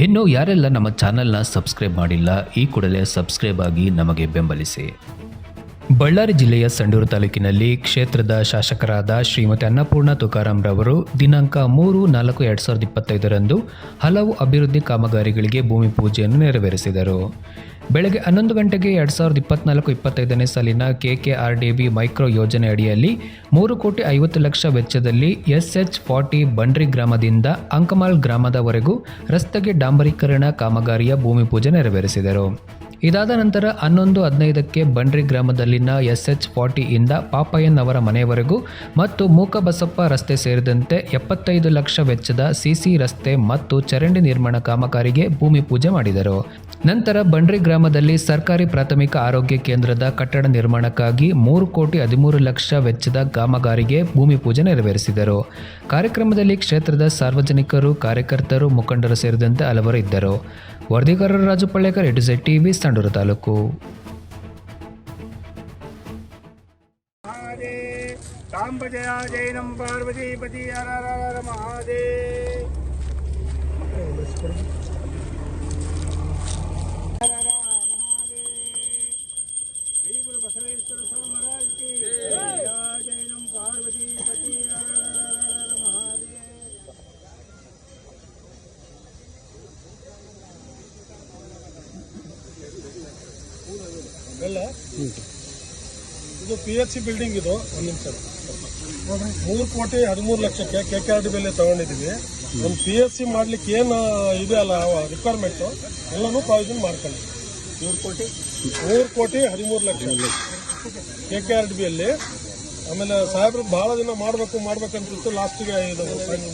ಇನ್ನು ಯಾರೆಲ್ಲ ನಮ್ಮ ಚಾನೆಲ್ನ ಸಬ್ಸ್ಕ್ರೈಬ್ ಮಾಡಿಲ್ಲ, ಈ ಕೂಡಲೇ ಸಬ್ಸ್ಕ್ರೈಬ್ ಆಗಿ ನಮಗೆ ಬೆಂಬಲಿಸಿ. ಬಳ್ಳಾರಿ ಜಿಲ್ಲೆಯ ಸಂಡೂರು ತಾಲೂಕಿನಲ್ಲಿ ಕ್ಷೇತ್ರದ ಶಾಸಕರಾದ ಶ್ರೀಮತಿ ಅನ್ನಪೂರ್ಣ ತುಕಾರಾಂ ರವರು ದಿನಾಂಕ ಮೂರು ನಾಲ್ಕು ಎರಡು ಸಾವಿರದ ಇಪ್ಪತ್ತೈದರಂದು ಹಲವು ಅಭಿವೃದ್ಧಿ ಕಾಮಗಾರಿಗಳಿಗೆ ಭೂಮಿ ಪೂಜೆಯನ್ನು ನೆರವೇರಿಸಿದರು. ಬೆಳಗ್ಗೆ ಹನ್ನೊಂದು ಗಂಟೆಗೆ ಎರಡು ಸಾವಿರದ ಇಪ್ಪತ್ನಾಲ್ಕು ಇಪ್ಪತ್ತೈದನೇ ಸಾಲಿನ K K R D B micro ಯೋಜನೆ ಅಡಿಯಲ್ಲಿ ಮೂರು ಕೋಟಿ ಐವತ್ತು ಲಕ್ಷ ವೆಚ್ಚದಲ್ಲಿ ಎಸ್ ಎಚ್ ಫಾರ್ಟಿ ಬಂಡ್ರಿ ಗ್ರಾಮದಿಂದ ಅಂಕಮಾಲ್ ಗ್ರಾಮದವರೆಗೂ ರಸ್ತೆಗೆ ಡಾಂಬರೀಕರಣ ಕಾಮಗಾರಿಯ ಭೂಮಿ ಪೂಜೆ ನೆರವೇರಿಸಿದರು. ಇದಾದ ನಂತರ ಹನ್ನೊಂದು ಹದಿನೈದಕ್ಕೆ ಬಂಡ್ರಿ ಗ್ರಾಮದಲ್ಲಿನ ಎಸ್ ಎಚ್ ಫಾರ್ಟಿಯಿಂದ ಪಾಪಯ್ಯನ್ ಅವರ ಮನೆಯವರೆಗೂ ಮತ್ತು ಮೂಕಬಸಪ್ಪ ರಸ್ತೆ ಸೇರಿದಂತೆ ಎಪ್ಪತ್ತೈದು ಲಕ್ಷ ವೆಚ್ಚದ ಸಿಸಿ ರಸ್ತೆ ಮತ್ತು ಚರಂಡಿ ನಿರ್ಮಾಣ ಕಾಮಗಾರಿಗೆ ಭೂಮಿ ಪೂಜೆ ಮಾಡಿದರು. ನಂತರ ಬಂಡ್ರಿ ಗ್ರಾಮದಲ್ಲಿ ಸರ್ಕಾರಿ ಪ್ರಾಥಮಿಕ ಆರೋಗ್ಯ ಕೇಂದ್ರದ ಕಟ್ಟಡ ನಿರ್ಮಾಣಕ್ಕಾಗಿ ಮೂರು ಕೋಟಿ ಹದಿಮೂರು ಲಕ್ಷ ವೆಚ್ಚದ ಕಾಮಗಾರಿಗೆ ಭೂಮಿ ಪೂಜೆ ನೆರವೇರಿಸಿದರು. ಕಾರ್ಯಕ್ರಮದಲ್ಲಿ ಕ್ಷೇತ್ರದ ಸಾರ್ವಜನಿಕರು, ಕಾರ್ಯಕರ್ತರು, ಮುಖಂಡರು ಸೇರಿದಂತೆ ಹಲವರು ಇದ್ದರು. ವರದಿಗಾರರ ರಾಜು ಪಳ್ಳೇಕರ್ ಇಟುಸೆ ಟಿವಿ ಸಂಡೂರು ತಾಲೂಕು. ಮಹಾದೇ ಇದು ಪಿ ಎಚ್ ಸಿ ಬಿಲ್ಡಿಂಗ್ ಇದು. ಒಂದು ನಿಮಿಷ. ಮೂರು ಕೋಟಿ ಹದಿಮೂರು ಲಕ್ಷಕ್ಕೆ ಕೆ ಕೆ ಆರ್ ಡಿ ಬೆಲೆ ತಗೊಂಡಿದ್ದೀವಿ. ಒಂದು ಪಿ ಎಚ್ ಸಿ ಮಾಡ್ಲಿಕ್ಕೆ ಏನು ಇದೆ ಅಲ್ಲ ರಿಕ್ವೈರ್ಮೆಂಟು ಎಲ್ಲನೂ ಪ್ರಾವಿಷನ್ ಮಾಡ್ಕೊಂಡು ಮೂರು ಕೋಟಿ? ಮೂರು ಕೋಟಿ ಹದಿಮೂರು lakh. K K R D ಬಿಯಲ್ಲಿ ಆಮೇಲೆ ಸಾಹೇಬ್ರು ಬಹಳ ದಿನ ಮಾಡಬೇಕು ಮಾಡ್ಬೇಕಂತ ಲಾಸ್ಟಿಗೆ ಇದು ಫೈನಲ್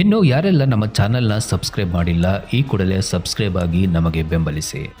ಇನ್ನು ಯಾರೆಲ್ಲ ನಮ್ಮ ಚಾನೆಲ್ನ ಸಬ್ಸ್ಕ್ರೈಬ್ ಮಾಡಿಲ್ಲ ಈ ಕೂಡಲೇ ಸಬ್ಸ್ಕ್ರೈಬ್ ಆಗಿ ನಮಗೆ ಬೆಂಬಲಿಸಿ.